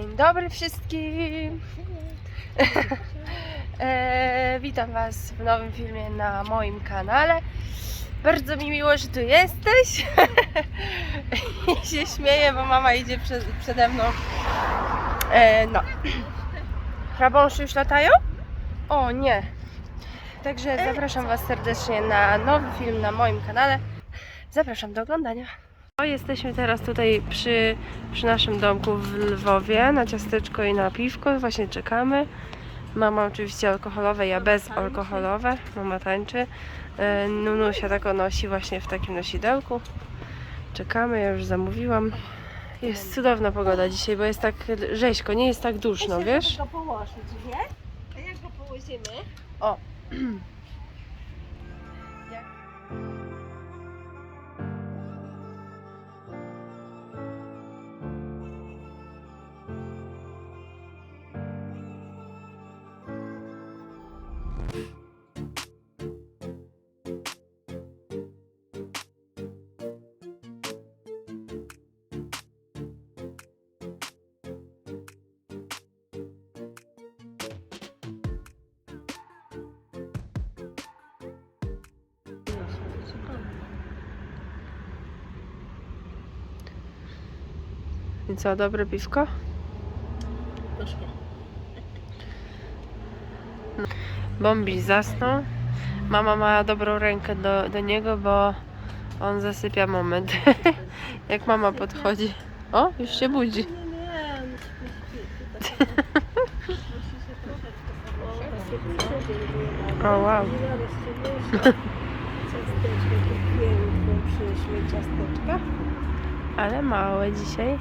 Dzień dobry wszystkim! e, witam Was w nowym filmie na moim kanale. Bardzo mi miło, że tu jesteś. I się śmieję, bo mama idzie przed, przede mną. E, no. Hrabąszy już latają? O nie. Także zapraszam Was serdecznie na nowy film na moim kanale. Zapraszam do oglądania. O, jesteśmy teraz tutaj przy, przy naszym domku w Lwowie na ciasteczko i na piwko. Właśnie czekamy. Mama oczywiście alkoholowe, ja bezalkoholowe. Mama tańczy. E, Nunusia tak nosi właśnie w takim nosidełku. Czekamy, ja już zamówiłam. Jest cudowna pogoda dzisiaj, bo jest tak rzeźko, nie jest tak duszno, wiesz? go położyć, wie? A jak go położymy? O! I co, dobre piwko? Troszkę. Bombi zasnął. Mama ma dobrą rękę do, do niego, bo on zasypia moment. Jak mama podchodzi. O, już się budzi. O, wow. Kupiłem, ciasteczka. Ale małe dzisiaj.